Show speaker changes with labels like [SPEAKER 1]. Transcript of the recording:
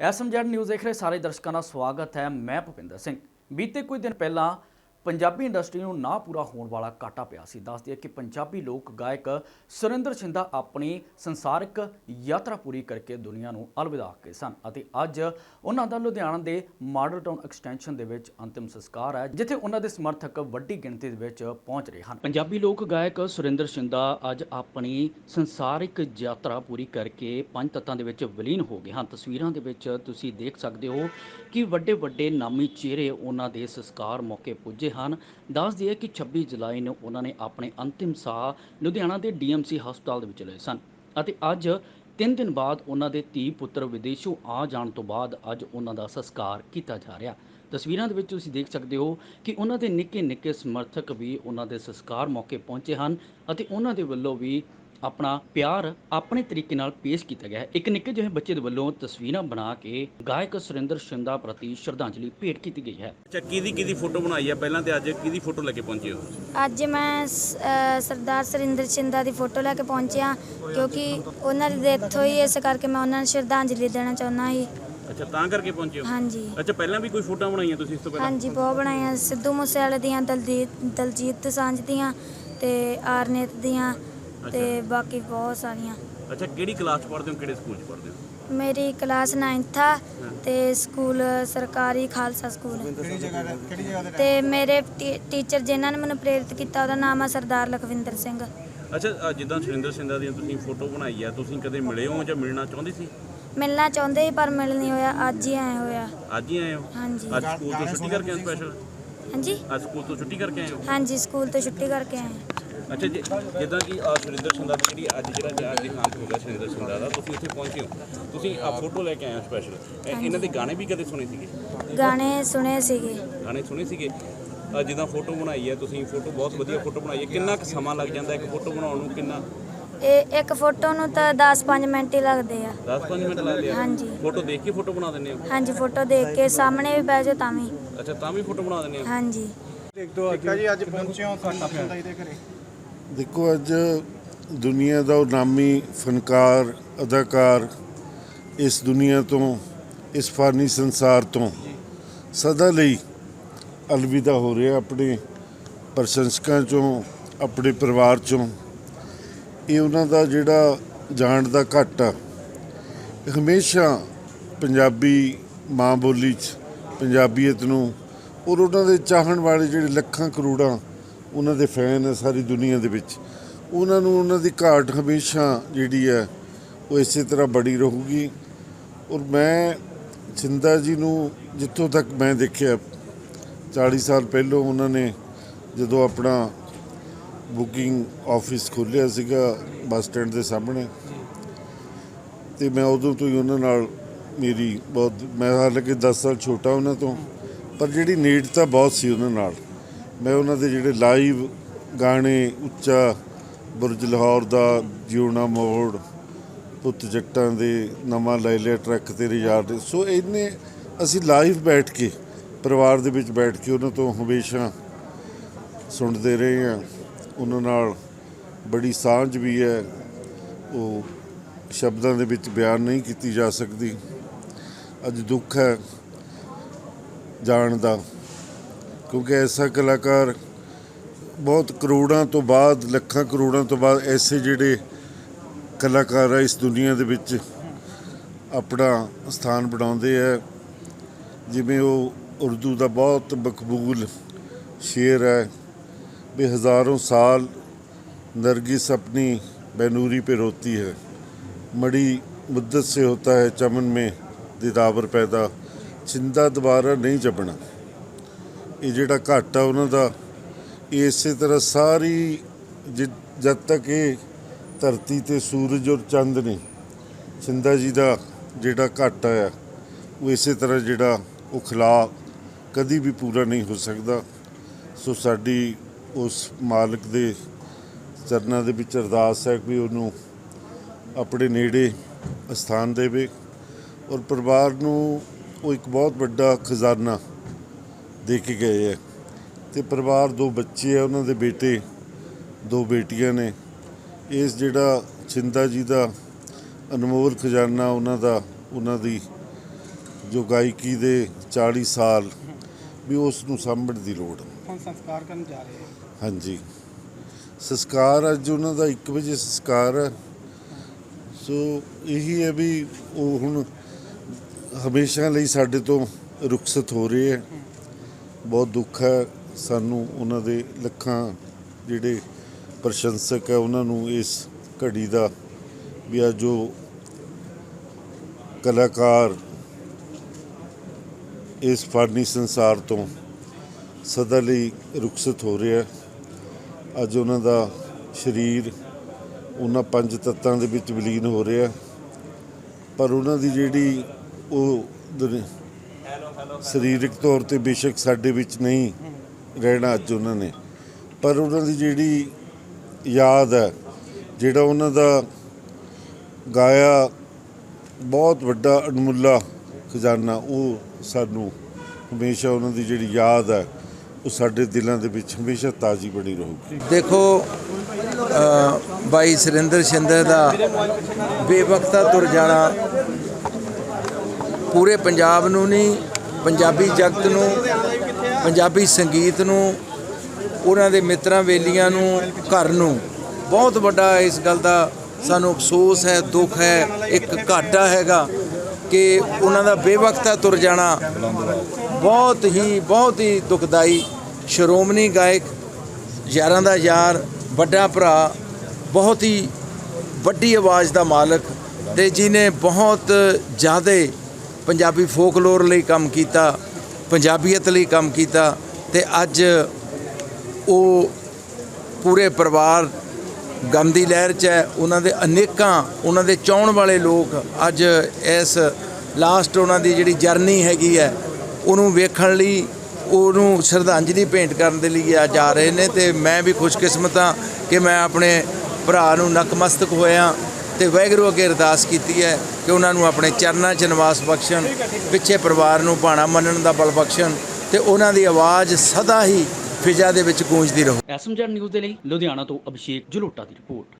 [SPEAKER 1] SMZ news ਦੇਖ ਰਹੇ ਸਾਰੇ ਦਰਸ਼ਕਾਂ ਦਾ ਸਵਾਗਤ ਹੈ। ਮੈਂ ਭੁਪਿੰਦਰ ਸਿੰਘ। ਬੀਤੇ ਕੁਝ ਦਿਨ ਪਹਿਲਾਂ ਪੰਜਾਬੀ ਇੰਡਸਟਰੀ ਨੂੰ ਨਾ ਪੂਰਾ ਹੋਣ ਵਾਲਾ ਘਾਟਾ ਪਿਆ ਸੀ। ਦੱਸ ਦਈਏ ਕਿ ਪੰਜਾਬੀ ਲੋਕ ਗਾਇਕ ਸੁਰਿੰਦਰ ਸਿੰਧਾ ਆਪਣੀ ਸੰਸਾਰਿਕ ਯਾਤਰਾ ਪੂਰੀ ਕਰਕੇ ਦੁਨੀਆ ਨੂੰ ਅਲਵਿਦਾ ਆਖੇ ਸਨ ਅਤੇ ਅੱਜ ਉਹਨਾਂ ਦਾ ਲੁਧਿਆਣਾ ਦੇ ਮਾਡਲ ਟਾਊਨ ਐਕਸਟੈਂਸ਼ਨ ਦੇ ਵਿੱਚ ਅੰਤਿਮ ਸੰਸਕਾਰ ਹੈ, ਜਿੱਥੇ ਉਹਨਾਂ ਦੇ ਸਮਰਥਕ ਵੱਡੀ ਗਿਣਤੀ ਦੇ ਵਿੱਚ ਪਹੁੰਚ ਰਹੇ ਹਨ। ਪੰਜਾਬੀ ਲੋਕ ਗਾਇਕ ਸੁਰਿੰਦਰ ਸਿੰਧਾ ਅੱਜ ਆਪਣੀ ਸੰਸਾਰਿਕ ਯਾਤਰਾ ਪੂਰੀ ਕਰਕੇ ਪੰਜ ਤੱਤਾਂ ਦੇ ਵਿੱਚ ਵਿਲੀਨ ਹੋ ਗਏ ਹਨ। ਤਸਵੀਰਾਂ ਦੇ ਵਿੱਚ ਤੁਸੀਂ ਦੇਖ ਸਕਦੇ ਹੋ ਕਿ ਵੱਡੇ ਵੱਡੇ ਨਾਮੀ ਚਿਹਰੇ ਉਹਨਾਂ ਦੇ ਸੰਸਕਾਰ ਮੌਕੇ ਪੁੱਜੇ ਹਨ। ਦੱਸ ਦਈਏ ਕਿ 26 ਜੁਲਾਈ ਨੂੰ ਉਹਨਾਂ ਨੇ ਆਪਣੇ ਅੰਤਿਮ ਸਾਹ ਲੁਧਿਆਣਾ ਦੇ ਡੀਐਮਸੀ ਹਸਪਤਾਲ ਦੇ ਵਿੱਚ ਲਏ ਸਨ ਅਤੇ ਅੱਜ ਤਿੰਨ ਦਿਨ ਬਾਅਦ ਉਹਨਾਂ ਦੇ ਧੀ ਪੁੱਤਰ ਵਿਦੇਸ਼ੋਂ ਆ ਜਾਣ ਤੋਂ ਬਾਅਦ ਅੱਜ ਉਹਨਾਂ ਦਾ ਸੰਸਕਾਰ ਕੀਤਾ ਜਾ ਰਿਹਾ। ਤਸਵੀਰਾਂ ਦੇ ਵਿੱਚ ਤੁਸੀਂ ਦੇਖ ਸਕਦੇ ਹੋ ਕਿ ਉਹਨਾਂ ਦੇ ਨਿੱਕੇ ਨਿੱਕੇ ਸਮਰਥਕ ਵੀ ਉਹਨਾਂ ਦੇ ਸੰਸਕਾਰ ਮੌਕੇ ਪਹੁੰਚੇ ਹਨ ਅਤੇ ਉਹਨਾਂ ਦੇ ਵੱਲੋਂ ਵੀ ਆਪਣਾ ਪਿਆਰ ਆਪਣੇ ਤਰੀਕੇ ਨਾਲ ਪੇਸ਼ ਕੀਤਾ ਗਿਆ ਹੈ। ਇੱਕ ਨਿੱਕੇ ਜਿਹੇ ਬੱਚੇ ਦੇ ਵੱਲੋਂ ਤਸਵੀਰਾਂ ਬਣਾ ਕੇ ਗਾਇਕ ਸੁਰਿੰਦਰ ਸ਼ਿੰਦਾ ਪ੍ਰਤੀ ਸ਼ਰਧਾਂਜਲੀ ਭੇਟ ਕੀਤੀ ਗਈ ਹੈ।
[SPEAKER 2] ਅੱਛਾ ਕਿਹਦੀ ਕਿਹਦੀ ਫੋਟੋ ਬਣਾਈ ਹੈ ਪਹਿਲਾਂ ਤੇ ਅੱਜ ਕਿਹਦੀ ਫੋਟੋ ਲੈ ਕੇ ਪਹੁੰਚੇ ਹੋ?
[SPEAKER 3] ਅੱਜ ਮੈਂ ਸ- ਸਰਦਾਰ ਸਰਿੰਦਰ ਸ਼ਿੰਦਾ ਦੀ ਫੋਟੋ ਲੈ ਕੇ ਪਹੁੰਚਿਆ ਕਿਉਂਕਿ ਉਹਨਾਂ ਦੀ ਡੈਥ ਹੋਈ ਇਸ ਕਰਕੇ ਮੈਂ ਉਹਨਾਂ ਨੂੰ ਸ਼ਰਧਾਂਜਲੀ ਦੇਣਾ ਚਾਹੁੰਦਾ ਸੀ।
[SPEAKER 2] ਅੱਛਾ ਤਾਂ ਕਰਕੇ ਪਹੁੰਚੇ ਹੋ?
[SPEAKER 3] ਹਾਂਜੀ।
[SPEAKER 2] ਅੱਛਾ ਪਹਿਲਾਂ ਵੀ ਕੋਈ ਫੋਟੋਆਂ ਬਣਾਈਆਂ ਤੁਸੀਂ ਇਸ ਤੋਂ ਪਹਿਲਾਂ?
[SPEAKER 3] ਹਾਂਜੀ ਬਹੁਤ ਬਣਾਈਆਂ। ਸਿੱਧੂ ਮੂਸੇਵਾਲੇ ਦੀਆਂ ਦਲਜੀਤ ਦਲਜੀਤ ਦੋਸਾਂਝ ਦੀਆਂ ਤੇ ਆਰਨੇਤ ਦੀਆਂ। ਤੇ ਬਾਕੀ ਬਹੁਤ ਸਾਰੀਆਂ।
[SPEAKER 2] ਅੱਛਾ ਕਿਹੜੀ ਕਲਾਸ 'ਚ ਪੜ੍ਹਦੇ ਹੋ ਕਿਹੜੇ ਸਕੂਲ 'ਚ ਪੜ੍ਹਦੇ ਹੋ?
[SPEAKER 3] ਮੇਰੀ ਕਲਾਸ 9th ਆ ਤੇ ਸਕੂਲ ਸਰਕਾਰੀ ਖਾਲਸਾ ਸਕੂਲ। ਤੇ ਮੇਰੇ ਟੀ- ਟੀਚਰ ਜਿਨ੍ਹਾਂ ਨੇ ਮੈਨੂੰ ਪ੍ਰੇਰਿਤ ਕੀਤਾ ਉਹਦਾ ਨਾਮ ਆ ਸਰਦਾਰ ਲਖਵਿੰਦਰ ਸਿੰਘ।
[SPEAKER 2] ਅੱਛਾ ਅ, ਜਿੱਦਾਂ ਸੁਰਿੰਦਰ ਸਿੰਘਾ ਦੀ ਤੁਸੀਂ ਫੋਟੋ ਬਣਾਈ ਹੈ ਤੁਸੀਂ ਕਦੇ ਮਿਲੇ ਹੋ ਜਾਂ ਮਿਲਣਾ ਚਾਹੁੰਦੇ ਸੀ?
[SPEAKER 3] ਮਿਲਣਾ ਚਾਹੁੰਦੇ ਸੀ ਪਰ ਮਿਲ ਨਹੀਂ ਹੋਇਆ ਅੱਜ ਹੀ ਆਏ ਹੋਇਆ
[SPEAKER 2] ਅੱਜ ਹੀ ਆਏ ਹੋ?
[SPEAKER 3] ਹਾਂਜੀ।
[SPEAKER 2] ਅੱਜ ਸਕੂਲ ਤੋਂ ਛੁੱਟੀ ਕਰਕੇ ਆਏ ਸਪੈਸ਼ਲ
[SPEAKER 3] ਹਾਂਜੀ?
[SPEAKER 2] ਅੱਜ ਸਕੂਲ ਤੋਂ ਛੁੱਟੀ ਕਰਕੇ ਆਏ ਹੋ?
[SPEAKER 3] ਹਾਂਜੀ ਸਕੂਲ ਤੋਂ ਛੁੱਟੀ ਕਰਕੇ ਆਏ
[SPEAKER 2] ਅੱਛਾ ਜੀ ਜਿੱਦਾਂ ਕਿ ਅ, ਸੁਰਿੰਦਰ ਸਿੰਘਾ ਦੀ ਜਿਹੜੀ ਅੱਜ ਜਿਹੜਾ ਜਿਹੜਾ ਦੇਹਾਂਤ ਹੋ ਗਿਆ ਸੁਰਿੰਦਰ ਸਿੰਘਾ ਦਾ ਤੁਸੀਂ ਉੱਥੇ ਪਹੁੰਚੇ ਹੋ। ਤੁਸੀਂ ਆ ਫੋਟੋ ਲੈ ਕੇ ਆਏ ਹੋ ਸਪੈਸ਼ਲ ਇਹਨਾਂ ਦੇ ਗਾਣੇ ਵੀ ਕਦੇ ਸੁਣੇ ਸੀਗੇ?
[SPEAKER 3] ਗਾਣੇ ਸੁਣੇ ਸੀਗੇ।
[SPEAKER 2] ਗਾਣੇ ਸੁਣੇ ਸੀਗੇ? ਅ, ਜਿੱਦਾਂ ਫੋਟੋ ਬਣਾਈ ਹੈ ਤੁਸੀਂ ਫੋਟੋ ਬਹੁਤ ਵਧੀਆ ਫੋਟੋ ਬਣਾਈ ਹੈ। ਕਿੰਨਾ ਕੁ ਸਮਾਂ ਲੱਗ ਜਾਂਦਾ ਇੱਕ ਫੋਟੋ ਬਣਾਉਣ ਨੂੰ? ਕਿੰਨਾ?
[SPEAKER 3] ਇਹ ਇੱਕ ਫੋਟੋ ਨੂੰ ਤਾਂ 10-5 ਮਿੰਟ ਹੀ ਲੱਗਦੇ ਆ।
[SPEAKER 2] 10-5 ਮਿੰਟ ਲੱਗਦੇ ਆ?
[SPEAKER 3] ਹਾਂਜੀ।
[SPEAKER 2] ਫੋਟੋ ਦੇਖ ਕੇ ਫੋਟੋ ਬਣਾ ਦਿੰਦੇ ਹੋ?
[SPEAKER 3] ਹਾਂਜੀ ਫੋਟੋ ਦੇਖ ਕੇ ਸਾਹਮਣੇ ਵੀ ਬਹਿ ਜਾਓ ਤਾਂ ਵੀ।
[SPEAKER 2] ਅੱਛਾ ਤਾਂ ਵੀ ਫੋਟੋ ਬਣਾ ਦਿੰਦੇ ਹੋ?
[SPEAKER 3] ਹਾਂਜੀ।
[SPEAKER 4] ਟਿੱਕਾ ਜੀ ਅੱਜ ਪਹੁੰਚੇ ਹੋ ਸਾਡਾ ਦੇ ਘਰੇ।
[SPEAKER 5] ਦੇਖੋ, ਅੱਜ ਦੁਨੀਆ ਦਾ ਉਹ ਨਾਮੀ ਫਨਕਾਰ, ਅਦਾਕਾਰ ਇਸ ਦੁਨੀਆ ਤੋਂ, ਇਸ ਫਾਨੀ ਸੰਸਾਰ ਤੋਂ ਸਦਾ ਲਈ ਅਲਵਿਦਾ ਹੋ ਰਿਹਾ ਆਪਣੇ ਪ੍ਰਸ਼ੰਸਕਾਂ ਚੋਂ, ਆਪਣੇ ਪਰਿਵਾਰ ਚੋਂ। ਇਹ ਉਹਨਾਂ ਦਾ ਜਿਹੜਾ ਜਾਣ ਦਾ ਘਾਟਾ ਆ ਹਮੇਸ਼ਾ ਪੰਜਾਬੀ ਮਾਂ ਬੋਲੀ 'ਚ, ਪੰਜਾਬੀਅਤ ਨੂੰ ਔਰ ਉਹਨਾਂ ਦੇ ਚਾਹਣ ਵਾਲੇ ਜਿਹੜੇ ਲੱਖਾਂ ਕਰੋੜਾਂ ਉਹਨਾਂ ਦੇ ਫੈਨ ਹੈ ਸਾਰੀ ਦੁਨੀਆ ਦੇ ਵਿੱਚ। ਉਹਨਾਂ ਨੂੰ ਉਹਨਾਂ ਦੀ ਘਾਟ ਹਮੇਸ਼ਾ ਜਿਹੜੀ ਹੈ, ਉਹ ਇਸੇ ਤਰ੍ਹਾਂ ਬੜੀ ਰਹੂਗੀ। ਔਰ ਮੈਂ ਚਿੰਦਾ ਜੀ ਨੂੰ ਜਿੱਥੋਂ ਤੱਕ ਮੈਂ ਦੇਖਿਆ 40 ਸਾਲ ਪਹਿਲਾਂ ਉਹਨਾਂ ਨੇ ਜਦੋਂ ਆਪਣਾ ਬੁਕਿੰਗ ਆਫਿਸ ਖੋਲ੍ਹਿਆ ਸੀਗਾ ਬੱਸ ਸਟੈਂਡ ਦੇ ਸਾਹਮਣੇ, ਤੇ ਮੈਂ ਉਦੋਂ ਤੋਂ ਹੀ ਉਹਨਾਂ ਨਾਲ ਮੇਰੀ ਬਹੁਤ, ਮੈਂ ਹਾਲਾਂਕਿ 10 ਸਾਲ ਛੋਟਾ ਉਹਨਾਂ ਤੋਂ, ਪਰ ਜਿਹੜੀ ਨੇੜਤਾ ਬਹੁਤ ਸੀ ਉਹਨਾਂ ਨਾਲ। ਮੈਂ ਉਹਨਾਂ ਦੇ ਜਿਹੜੇ ਲਾਈਵ ਗਾਣੇ, ਉੱਚਾ ਬੁਰਜ ਲਾਹੌਰ ਦਾ ਜਿਉਣਾ ਮੋੜ, ਪੁੱਤ ਜੱਟਾਂ ਦੇ, ਨਵਾਂ ਲੈ ਲਿਆ ਟਰੱਕ 'ਤੇ ਯਾਰ ਦੇ। ਸੋ ਇਹਨੇ ਅਸੀਂ ਲਾਈਵ ਬੈਠ ਕੇ, ਪਰਿਵਾਰ ਦੇ ਵਿੱਚ ਬੈਠ ਕੇ ਉਹਨਾਂ ਤੋਂ ਹਮੇਸ਼ਾ ਸੁਣਦੇ ਰਹੇ ਹਾਂ। ਉਹਨਾਂ ਨਾਲ ਬੜੀ ਸਾਂਝ ਵੀ ਹੈ। ਉਹ ਸ਼ਬਦਾਂ ਦੇ ਵਿੱਚ ਬਿਆਨ ਨਹੀਂ ਕੀਤੀ ਜਾ ਸਕਦੀ। ਅੱਜ ਦੁੱਖ ਹੈ ਜਾਣ ਦਾ। ਕਿਉਂਕਿ ਐਸਾ ਕਲਾਕਾਰ ਬਹੁਤ ਕਰੋੜਾਂ ਤੋਂ ਬਾਅਦ, ਲੱਖਾਂ ਕਰੋੜਾਂ ਤੋਂ ਬਾਅਦ ਐਸੇ ਜਿਹੜੇ ਕਲਾਕਾਰ ਆ ਇਸ ਦੁਨੀਆ ਦੇ ਵਿੱਚ ਆਪਣਾ ਸਥਾਨ ਬਣਾਉਂਦੇ ਆ। ਜਿਵੇਂ ਉਹ ਉਰਦੂ ਦਾ ਬਹੁਤ ਮਕਬੂਲ ਸ਼ੇਰ ਹੈ। ਵੀ ਹਜ਼ਾਰੋਂ ਸਾਲ ਨਰਗਿਸ ਆਪਣੀ ਬੈਨੂਰੀ पे ਰੋਤੀ ਹੈ। ਮੜੀ ਮੁੱਦਤ ਸੇ होता ਹੈ ਚਮਨ ਮੇ दिदावर ਪੈਦਾ। ਚਿੰਦਾ ਦੁਬਾਰਾ ਨਹੀਂ जपना ਇਹ ਜਿਹੜਾ ਘਾਟਾ ਉਹਨਾਂ ਦਾ, ਇਹ ਇਸੇ ਤਰ੍ਹਾਂ ਸਾਰੀ ਜਦ ਤੱਕ ਇਹ ਧਰਤੀ ਤੇ ਸੂਰਜ ਔਰ ਚੰਦ ਨੇ ਚਿੰਦਾ ਜੀ ਦਾ ਜਿਹੜਾ ਘਾਟਾ ਆ, ਉਹ ਇਸੇ ਤਰ੍ਹਾਂ ਜਿਹੜਾ ਉਹ ਖਿਲਾ ਕਦੀ ਵੀ ਪੂਰਾ ਨਹੀਂ ਹੋ ਸਕਦਾ। ਸੋ ਸਾਡੀ ਉਸ ਮਾਲਕ ਦੇ ਚਰਨਾਂ ਦੇ ਵਿੱਚ ਅਰਦਾਸ ਹੈ ਕਿ ਉਹਨੂੰ ਆਪਣੇ ਨੇੜੇ ਸਥਾਨ ਦੇਵੇ ਔਰ ਪਰਿਵਾਰ ਨੂੰ ਉਹ ਇੱਕ ਬਹੁਤ ਵੱਡਾ ਖਜ਼ਾਨਾ ਦੇ ਕੇ ਗਏ ਹੈ ਤੇ ਪਰਿਵਾਰ ਦੋ ਬੱਚੇ ਆ ਉਹਨਾਂ ਦੇ ਬੇਟੇ ਦੋ ਬੇਟੀਆਂ ਨੇ। ਇਸ ਜਿਹੜਾ ਚਿੰਤਾ ਜੀ ਦਾ ਅਨਮੋਲ ਖਜ਼ਾਨਾ ਉਹਨਾਂ ਦਾ ਉਹਨਾਂ ਦੀ ਜੋ ਗਾਇਕੀ ਦੇ 40 ਸਾਲ ਵੀ ਉਸ ਨੂੰ ਸਾਂਭਣ ਦੀ ਲੋੜ ਹੈ।
[SPEAKER 4] ਹੁਣ ਸੰਸਕਾਰ ਕਰਨ ਜਾ ਰਹੇ ਹਾਂ
[SPEAKER 5] ਹਾਂਜੀ। ਸੰਸਕਾਰ ਅੱਜ ਉਹਨਾਂ ਦਾ 1 ਵਜੇ ਸੰਸਕਾਰ ਹੈ ਸੋ ਇਹੀ ਹੈ ਵੀ ਉਹ ਹੁਣ ਹਮੇਸ਼ਾ ਲਈ ਸਾਡੇ ਤੋਂ ਰੁਖਸਤ ਹੋ ਰਹੇ ਹੈ ਬਹੁਤ ਦੁੱਖ ਹੈ ਸਾਨੂੰ ਉਹਨਾਂ ਦੇ ਲੱਖਾਂ ਜਿਹੜੇ ਪ੍ਰਸ਼ੰਸਕ ਹੈ ਉਹਨਾਂ ਨੂੰ ਇਸ ਘੜੀ ਦਾ ਵੀ ਆ ਜੋ ਕਲਾਕਾਰ ਇਸ ਫਾਨੀ ਸੰਸਾਰ ਤੋਂ ਸਦਾ ਲਈ ਰੁਖਸਤ ਹੋ ਰਿਹਾ ਅੱਜ ਉਹਨਾਂ ਦਾ ਸਰੀਰ ਉਹਨਾਂ ਪੰਜ ਤੱਤਾਂ ਦੇ ਵਿੱਚ ਵਿਲੀਨ ਹੋ ਰਿਹਾ ਪਰ ਉਹਨਾਂ ਦੀ ਜਿਹੜੀ ਉਹ ਦਰ- ਸਰੀਰਕ ਤੌਰ ਤੇ ਬੇਸ਼ੱਕ ਸਾਡੇ ਵਿੱਚ ਨਹੀਂ ਰਹਿਣਾ ਅੱਜ ਉਹਨਾਂ ਨੇ। ਪਰ ਉਹਨਾਂ ਦੀ ਜਿਹੜੀ ਯਾਦ ਹੈ, ਜਿਹੜਾ ਉਹਨਾਂ ਦਾ ਗਾਇਆ ਬਹੁਤ ਵੱਡਾ ਅਣਮੁੱਲਾ ਖਜ਼ਾਨਾ, ਉਹ ਸਾਨੂੰ ਹਮੇਸ਼ਾ ਉਹਨਾਂ ਦੀ ਜਿਹੜੀ ਯਾਦ ਹੈ, ਉਹ ਸਾਡੇ ਦਿਲਾਂ ਦੇ ਵਿੱਚ ਹਮੇਸ਼ਾ ਤਾਜ਼ੀ ਬਣੀ ਰਹੂਗੀ।
[SPEAKER 6] ਦੇਖੋ ਬਾਈ ਸੁਰਿੰਦਰ ਸ਼ਿੰਦਰ ਦਾ ਬੇਵਕਤਾ ਤੁਰ ਜਾਣਾ ਪੂਰੇ ਪੰਜਾਬ ਨੂੰ ਨਹੀਂ ਪੰਜਾਬੀ ਜਗਤ ਨੂੰ, ਪੰਜਾਬੀ ਸੰਗੀਤ ਨੂੰ, ਉਹਨਾਂ ਦੇ ਮਿੱਤਰਾਂ ਵੇਲੀਆਂ ਨੂੰ, ਘਰ ਨੂੰ। ਬਹੁਤ ਵੱਡਾ ਇਸ ਗੱਲ ਦਾ ਸਾਨੂੰ ਅਫਸੋਸ ਹੈ, ਦੁੱਖ ਹੈ, ਇੱਕ ਘਾਟਾ ਹੈਗਾ ਕਿ ਉਹਨਾਂ ਦਾ ਬੇਵਕਤਾ ਤੁਰ ਜਾਣਾ। ਬਹੁਤ ਹੀ ਬਹੁਤ ਹੀ ਦੁਖਦਾਈ ਸ਼੍ਰੋਮਣੀ ਗਾਇਕ, ਯਾਰਾਂ ਦਾ ਯਾਰ, ਵੱਡਾ ਭਰਾ, ਬਹੁਤ ਹੀ ਵੱਡੀ ਆਵਾਜ਼ ਦਾ ਮਾਲਕ ਤੇ ਜਿਨੇ ਬਹੁਤ ਜ਼ਿਆਦਾ ਪੰਜਾਬੀ ਫੋਕਲੋਰ ਲਈ ਕੰਮ ਕੀਤਾ, ਪੰਜਾਬੀਅਤ ਲਈ ਕੰਮ ਕੀਤਾ ਤੇ ਅੱਜ ਉਹ ਪੂਰੇ ਪਰਿਵਾਰ ਗਮ ਦੀ ਲਹਿਰ 'ਚ ਹੈ, ਉਹਨਾਂ ਦੇ ਅਨੇਕਾਂ, ਉਹਨਾਂ ਦੇ ਚਾਹਣ ਵਾਲੇ ਲੋਕ ਅੱਜ ਇਸ ਲਾਸਟ ਉਹਨਾਂ ਦੀ ਜਿਹੜੀ ਜਰਨੀ ਹੈਗੀ ਹੈ, ਉਹਨੂੰ ਵੇਖਣ ਲਈ, ਉਹਨੂੰ ਸ਼ਰਧਾਂਜਲੀ ਭੇਂਟ ਕਰਨ ਦੇ ਲਈ ਅੱਜ ਆ ਰਹੇ ਨੇ ਤੇ ਮੈਂ ਵੀ ਖੁਸ਼ਕਿਸਮਤ ਹਾਂ ਕਿ ਮੈਂ ਆਪਣੇ ਭਰਾ ਨੂੰ ਨਕਮਸਤਕ ਹੋਇਆ। ਤੇ ਵਾਹਿਗੁਰੂ ਅੱਗੇ ਅਰਦਾਸ ਕੀਤੀ ਹੈ ਕਿ ਉਹਨਾਂ ਨੂੰ ਆਪਣੇ ਚਰਨਾਂ 'ਚ ਨਿਵਾਸ ਬਖਸ਼ਣ, ਪਿੱਛੇ ਪਰਿਵਾਰ ਨੂੰ ਭਾਣਾ ਮੰਨਣ ਦਾ ਬਲ ਬਖਸ਼ਣ ਤੇ ਉਹਨਾਂ ਦੀ ਆਵਾਜ਼ ਸਦਾ ਹੀ ਫਿਜ਼ਾ ਦੇ ਵਿੱਚ ਗੂੰਜਦੀ ਰਹੇ।
[SPEAKER 1] ਐਸਐਮਜੈਡ ਨਿਊਜ਼ ਦੇ ਲਈ ਲੁਧਿਆਣਾ ਤੋਂ ਅਭਿਸ਼ੇਕ ਜਲੋਟਾ ਦੀ ਰਿਪੋਰਟ।